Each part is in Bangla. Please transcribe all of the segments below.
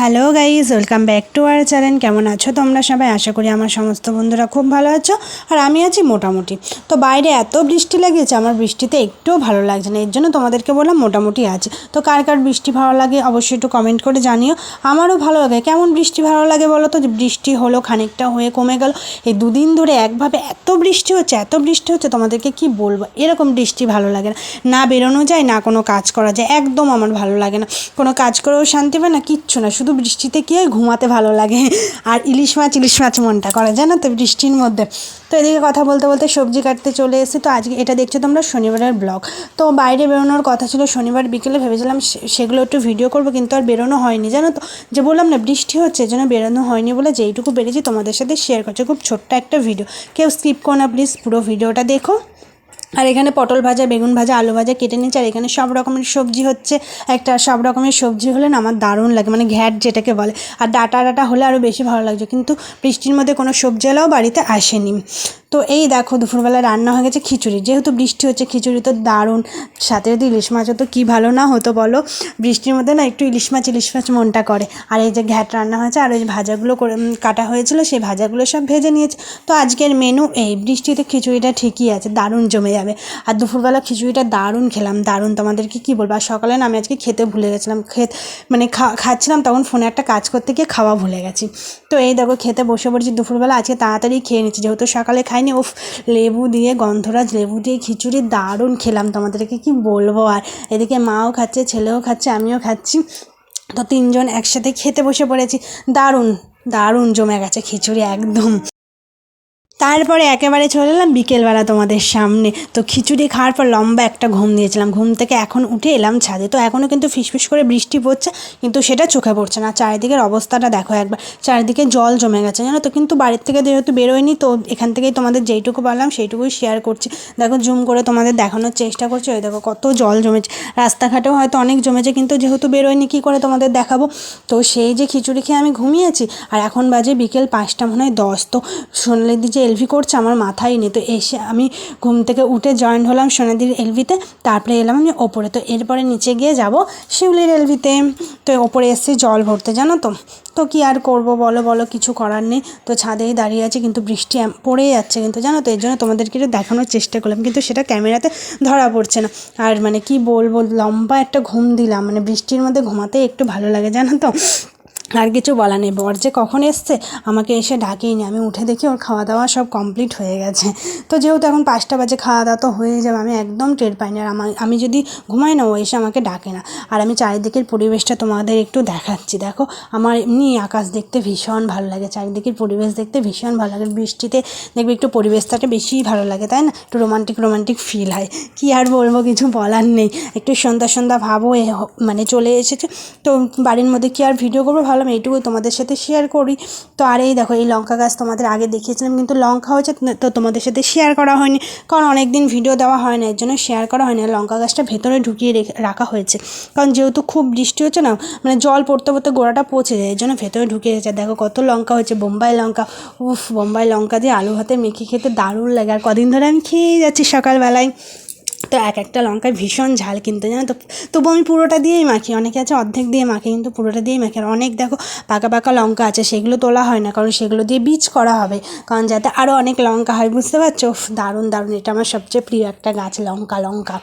Hello guys welcome back to our channel. কেমন আছো তোমরা সবাই? আশা করি আমার সমস্ত বন্ধুরা খুব ভালো আছো, আর আমি আছি মোটামুটি। তো বাইরে এত বৃষ্টি লাগিয়েছে আমার বৃষ্টিতে একটুও ভালো লাগছে না, এর জন্য তোমাদেরকে বললাম মোটামুটি আছে। তো কার কার বৃষ্টি ভালো লাগে অবশ্যই একটু কমেন্ট করে জানিও। আমারও ভালো লাগে। কেমন বৃষ্টি ভালো লাগে বলো তো? বৃষ্টি হলো, খানিকটা হয়ে কমে গেল। এই দুদিন ধরে একভাবে এত বৃষ্টি হচ্ছে, এত বৃষ্টি হচ্ছে, তোমাদেরকে কি বলব? এরকম বৃষ্টি ভালো লাগে না। না বেরোনো যায়, না কোনো কাজ করা যায়, একদম আমার ভালো লাগে না। কোনো কাজ করেও শান্তি পায় না, কিচ্ছু না। শুধু বৃষ্টিতে কি হয় ঘুমাতে ভালো লাগে। আর ইলিশ মাছ ইলিশ মাছ মনটা করে, জানো তো বৃষ্টির মধ্যে। তো এদিকে কথা বলতে বলতে সবজি কাটতে চলে এসেছি। তো আজকে এটা দেখছ তোমরা শনিবারের ব্লগ। তো বাইরে বেরোনোর কথা ছিল, শনিবার বিকেলে ভেবেছিলাম সেগুলো একটু ভিডিও করব, কিন্তু আর বেরোনো হয়নি, জানো তো। যে বললাম না, বৃষ্টি হচ্ছে এজন্য বেরোনো হয়নি বলে যেইটুকু বেরিয়েছি তোমাদের সাথে শেয়ার করছি। খুব ছোট্ট একটা ভিডিও। কেউ স্কিপ করো না প্লিজ পুরো ভিডিওটা দেখো। আর এখানে পটল ভাজা, বেগুন ভাজা, আলু ভাজা কেটে নিচ্ছে আর এখানে সব রকমের সবজি হচ্ছে। একটা সব রকমের সবজি হলে না আমার দারুণ লাগে মানে ঘ্যাট যেটাকে বলে। আর ডাটা ডাটা হলে আরও বেশি ভালো লাগছে, কিন্তু বৃষ্টির মধ্যে কোনো সবজি সবজিওয়ালাও বাড়িতে আসেনি। তো এই দেখো, দুপুরবেলা রান্না হয়ে গেছে খিচুড়ি। যেহেতু বৃষ্টি হচ্ছে, খিচুড়ি তো দারুণ। সাথে যদি ইলিশ মাছ হতো কী ভালো না হতো বলো? বৃষ্টির মধ্যে না একটু ইলিশ মাছ ইলিশ মাছ মনটা করে। আর এই যে ঘ্যাট রান্না হয়েছে, আর ওই যে ভাজাগুলো করে কাটা হয়েছিল, সেই ভাজাগুলো সব ভেজে নিয়েছে। তো আজকের মেনু এই, বৃষ্টিতে খিচুড়িটা ঠিকই আছে, দারুণ জমে যাবে। আর দুপুরবেলা খিচুড়িটা দারুণ খেলাম, দারুণ। তোমাদেরকে কী বলব? আর সকালে না আমি আজকে খেতে ভুলে গেছিলাম, খেত মানে খা, খাচ্ছিলাম, তখন ফোনে একটা কাজ করতে গিয়ে খাওয়া ভুলে গেছি। তো এই দেখো, খেতে বসে পড়েছি দুপুরবেলা, আজকে তাড়াতাড়ি খেয়ে নিচ্ছি। যেহেতু সকালে খাইনি উফ, লেবু দিয়ে, গন্ধরাজ লেবু দিয়ে খিচুড়ি, দারুণ খেলাম তোমাদেরকে, কি বলব আর? এদিকে মাও খাচ্ছে, ছেলেও খাচ্ছে, আমিও খাচ্ছি। তো তিনজন একসাথে খেতে বসে পড়েছি। দারুণ দারুণ জমে গেছে খিচুড়ি একদম। তারপরে একেবারে চলে এলাম বিকেলবেলা তোমাদের সামনে। তো খিচুড়ি খাওয়ার পর লম্বা একটা ঘুম দিয়েছিলাম ঘুম থেকে এখন উঠে এলাম ছাদে। তো এখনও কিন্তু ফিসফিস করে বৃষ্টি পড়ছে, কিন্তু সেটা চোখে পড়ছে না। চারিদিকের অবস্থাটা দেখো একবার। চারিদিকে জল জমে গেছে, জানো তো? কিন্তু বাড়ির থেকে যেহেতু বেরোয়নি, তো এখান থেকেই তোমাদের যেইটুকু পারলাম সেইটুকুই শেয়ার করছি। দেখো জুম করে তোমাদের দেখানোর চেষ্টা করছি। ওই দেখো, কত জল জমেছে। রাস্তাঘাটেও হয়তো অনেক জমেছে, কিন্তু যেহেতু বেরোয়নি, কী করে তোমাদের দেখাবো? তো সেই যে খিচুড়ি খেয়ে আমি ঘুমিয়েছি, আর এখন বাজে বিকেল পাঁচটা, মনে হয় দশ। তো সোনালিদি যে এলভি করছে, আমার মাথায় নেই। তো এসে আমি ঘুম থেকে উঠে জয়েন হলাম সোনাদির এলভিতে, তারপরে এলাম আমি ওপরে। তো এরপরে নিচে গিয়ে যাব শিউলির এলভিতে। তো ওপরে এসে জল ভরতে, জানো তো? তো কি আর করব বলো বলো, কিছু করার নেই। তো ছাদেই দাঁড়িয়ে আছে, কিন্তু বৃষ্টি পড়েই যাচ্ছে কিন্তু, জানো তো? এর জন্য তোমাদেরকে একটু দেখানোর চেষ্টা করলাম, কিন্তু সেটা ক্যামেরাতে ধরা পড়ছে না। আর মানে কি বলব, লম্বা একটা ঘুম দিলাম। মানে বৃষ্টির মধ্যে ঘুমাতে একটু ভালো লাগে, জানো তো? আর কিছু বলা নেই। বর যে কখন এসছে, আমাকে এসে ডাকেইনি। আমি উঠে দেখি ওর খাওয়া দাওয়া সব কমপ্লিট হয়ে গেছে। তো যেহেতু এখন পাঁচটা বাজে খাওয়া দাওয়া তো হয়ে যাবে, আমি একদম টের পাইনি আর আমার আমি যদি ঘুমাই না, ও এসে আমাকে ডাকে না। আর আমি চারিদিকের পরিবেশটা তোমাদের একটু দেখাচ্ছি। দেখো, আমার এমনি আকাশ দেখতে ভীষণ ভালো লাগে। চারিদিকের পরিবেশ দেখতে ভীষণ ভালো লাগে। বৃষ্টিতে দেখবে একটু পরিবেশটাকে বেশিই ভালো লাগে, তাই না? একটু রোমান্টিক রোমান্টিক ফিল হয়। কী আর বলব, কিছু বলার নেই। একটু সন্ধ্যা সন্ধ্যা ভাবও মানে চলে এসেছে। তো বাড়ির মধ্যে কি আর ভিডিও করব? ভাবলাম এইটুকু তোমাদের সাথে শেয়ার করি। তো আর এই দেখো, এই লঙ্কা গাছ তোমাদের আগে দেখিয়েছিলাম, কিন্তু লঙ্কা হয়েছে তো তোমাদের সাথে শেয়ার করা হয়নি। কারণ অনেক দিন ভিডিও দেওয়া হয় না, এর জন্য শেয়ার করা হয়নি। আর লঙ্কা গাছটা ভেতরে ঢুকিয়ে রেখে হয়েছে। কারণ যেহেতু খুব বৃষ্টি হচ্ছে না মানে জল পড়তে পড়তে গোড়াটা পচে যায়, এর জন্য ভেতরে ঢুকিয়ে রেখেছে। আর দেখো কত লঙ্কা হয়েছে, বোম্বাই লঙ্কা। উফ, বোম্বাই লঙ্কা দিয়ে আলু ভাতে মেখে খেতে দারুণ লাগে। আর কদিন ধরে আমি খেয়ে যাচ্ছি সকালবেলায়। তো এক একটা লঙ্কায় ভীষণ ঝাল কিনতে, জানো তো? তবু আমি পুরোটা দিয়েই মাখি, অনেকে আছে অর্ধেক দিয়ে মাখি, কিন্তু পুরোটা দিয়েই মাখি। আর অনেক দেখো, পাকা পাকা লঙ্কা আছে, সেগুলো তোলা হয় না, কারণ সেগুলো দিয়ে বীজ করা হবে। কারণ যাতে আরও অনেক লঙ্কা হয়, বুঝতে পারছ? দারুণ দারুণ। এটা আমার সবচেয়ে প্রিয় একটা গাছ, লঙ্কা লঙ্কা।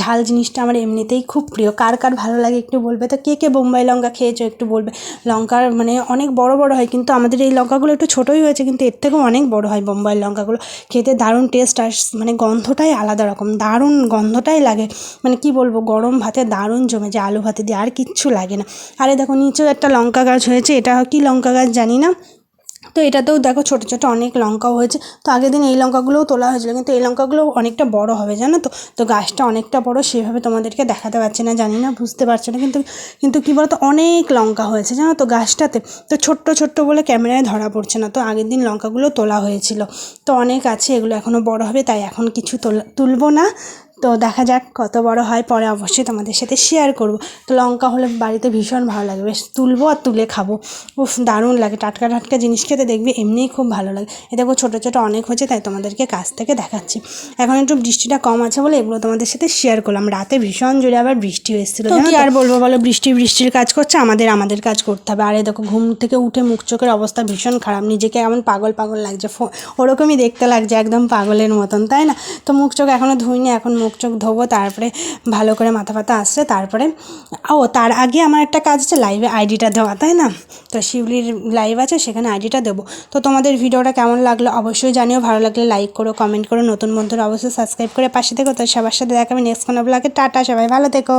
ঝাল জিনিসটা আমার এমনিতেই খুব প্রিয়। কার কার ভালো লাগে একটু বলবে? তো কে কে বোম্বাই লঙ্কা খেয়েছো একটু বলবে? লঙ্কার মানে অনেক বড় বড় হয়, কিন্তু আমাদের এই লঙ্কাগুলো একটু ছোটোই হয়েছে, কিন্তু এর থেকেও অনেক বড় হয় বোম্বাই লঙ্কাগুলো। খেতে দারুণ টেস্ট আর মানে গন্ধটাই আলাদা রকম। দারুণ গন্ধটাই লাগে। মানে কি বলব, গরম ভাতে দারুণ জমে যায়, আলু ভাতে দিয়ে আর কিচ্ছু লাগে না। আরে দেখো, নিচেও একটা লঙ্কা গাছ হয়েছে, এটা কি লঙ্কা গাছ জানি না। তো এটাতেও দেখো, ছোটো ছোটো অনেক লঙ্কাও হয়েছে। তো আগের দিন এই লঙ্কাগুলোও তোলা হয়েছিল, কিন্তু এই লঙ্কাগুলো অনেকটা বড় হবে, জানো তো? তো গাছটা অনেকটা বড়, সেভাবে তোমাদেরকে দেখাতে পারছি না, জানি না, বুঝতে পারছ না, কিন্তু কিন্তু কী বলতো, অনেক লঙ্কা হয়েছে, জানো তো, গাছটাতে। তো ছোট্ট ছোট্ট বলে ক্যামেরায় ধরা পড়ছে না, তো আগের দিন লঙ্কাগুলো তোলা হয়েছিল। তো অনেক আছে, এগুলো এখনও বড় হবে, তাই এখন কিছু তোলা, তুলবো না। তো দেখা যাক কত বড় হয় পরে অবশ্যই তোমাদের সাথে শেয়ার করব। তো লঙ্কা হলে বাড়িতে ভীষণ ভালো লাগে বেশ তুলবো আর তুলে খাব। উফ দারুণ লাগে টাটকা টাটকা জিনিস খেতে দেখবি এমনিই খুব ভালো লাগে। এ দেখো ছোটো ছোটো অনেক হয়েছে তাই তোমাদেরকে কাছ থেকে দেখাচ্ছি। এখন একটু বৃষ্টিটা কম আছে বলে এগুলো তোমাদের সাথে শেয়ার করলাম। রাতে ভীষণ জোরে আবার বৃষ্টি এসেছিল কি আর বলব বলো বৃষ্টি বৃষ্টির কাজ করছে আমাদের আমাদের কাজ করতে হবে। আর এই দেখো ঘুম থেকে উঠে মুখ চোখের অবস্থা ভীষণ খারাপ নিজেকে এমন পাগল পাগল লাগছে ফো- ওরকমই দেখতে লাগছে একদম পাগলের মতন তাই না? তো মুখ চোখ এখনও ধুইনি এখন মুখ চোখ ধোবো, তারপরে ভালো করে মাথা ফাতা আসছে, তারপরে, ও, তার আগে আমার একটা কাজ আছে লাইভে আইডিটা দেওয়া, তাই না? তো শিউলির লাইভ আছে, সেখানে আইডিটা দেবো। তো তোমাদের ভিডিওটা কেমন লাগল অবশ্যই জানিও, ভালো লাগলে লাইক করো কমেন্ট করো, নতুন বন্ধুরা অবশ্যই সাবস্ক্রাইব করে পাশে থেকো। তো সবার সাথে দেখাবে নেক্সট কোনো ব্লগে টাটা, সবাই ভালো থেকো।